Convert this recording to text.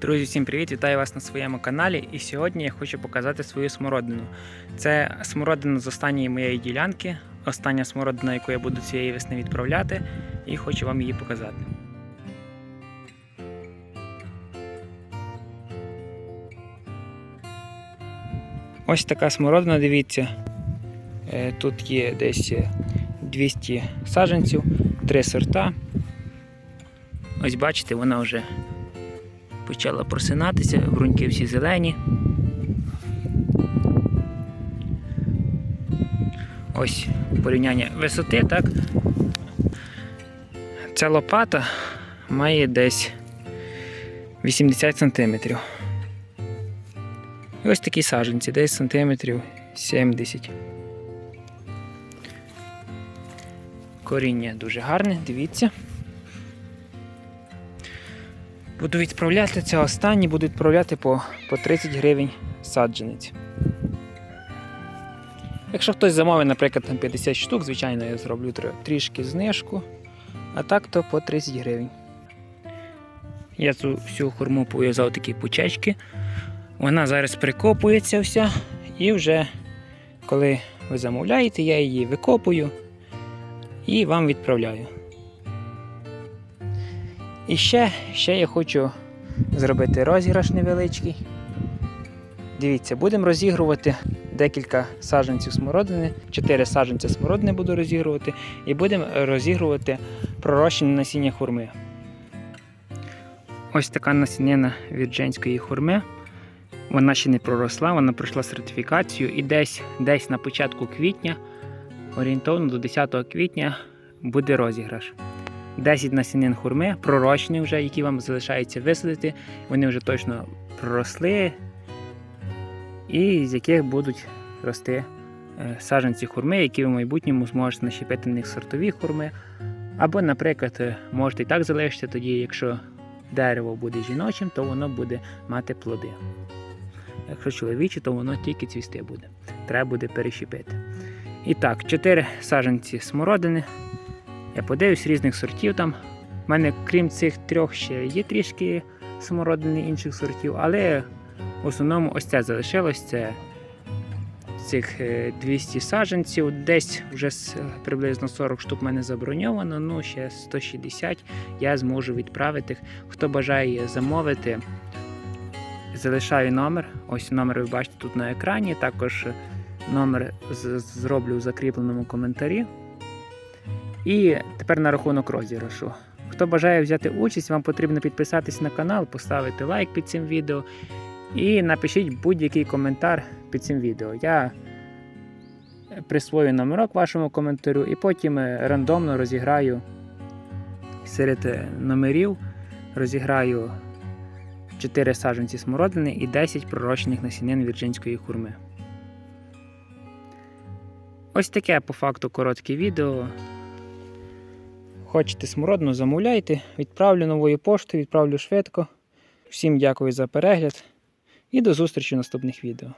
Друзі, всім привіт! Вітаю вас на своєму каналі. І сьогодні я хочу показати свою смородину. Це смородина з останньої моєї ділянки, остання смородина, яку я буду цієї весни відправляти, і хочу вам її показати. Ось така смородина, дивіться. Е, Тут є десь 200 саджанців, три сорта. Ось бачите, вона вже почала просинатися, бруньки всі зелені. Ось порівняння висоти, так? Ця лопата має десь 80 см. І ось такі саджанці, десь сантиметрів 70. Коріння дуже гарне, дивіться. Буду відправляти це останні, буду відправляти по, по 30 гривень саджанець. Якщо хтось замовить, наприклад, там 50 штук, звичайно, я зроблю трішки знижку, а так то по 30 гривень. Я цю всю хурму пов'язав такі пучечки. Вона зараз прикопується вся і вже коли ви замовляєте, я її викопую і вам відправляю. І ще, ще я хочу зробити розіграш невеличкий. Дивіться, будемо розігрувати декілька саджанців смородини, 4 саджанця смородини буду розігрувати, і будемо розігрувати пророщене насіння хурми. Ось така насінина вірджинської хурми. Вона ще не проросла, вона пройшла сертифікацію і десь, десь на початку квітня, орієнтовно до 10 квітня, буде розіграш. 10 насінин хурми, пророщені вже, які вам залишається висадити. Вони вже точно проросли, і з яких будуть рости е, саджанці хурми, які ви в майбутньому зможете нащепити на них сортові хурми. Або, наприклад, е, можете і так залишити тоді, якщо дерево буде жіночим, то воно буде мати плоди. Якщо чоловіче, то воно тільки цвісти буде. Треба буде перещепити. І так, 4 саджанці смородини. Я подивлюсь різних сортів там. У мене, крім цих трьох, ще є трішки смородини інших сортів, але в основному ось це залишилось. Це цих е, 200 саджанців, десь вже приблизно 40 штук в мене заброньовано, ну ще 160 я зможу відправити. Хто бажає замовити, залишаю номер. Ось номер ви бачите тут на екрані. Також номер зроблю в закріпленому коментарі. І тепер на рахунок розіграшу. Хто бажає взяти участь, вам потрібно підписатись на канал, поставити лайк під цим відео і напишіть будь-який коментар під цим відео. Я присвою номерок вашому коментарю і потім е, рандомно розіграю серед е, номерів розіграю 4 саджанці смородини і 10 пророщених насінин вірджинської хурми. Ось таке по факту коротке відео. Хочете смородну, замовляйте, відправлю новою поштою, відправлю швидко. Всім дякую за перегляд і до зустрічі в наступних відео.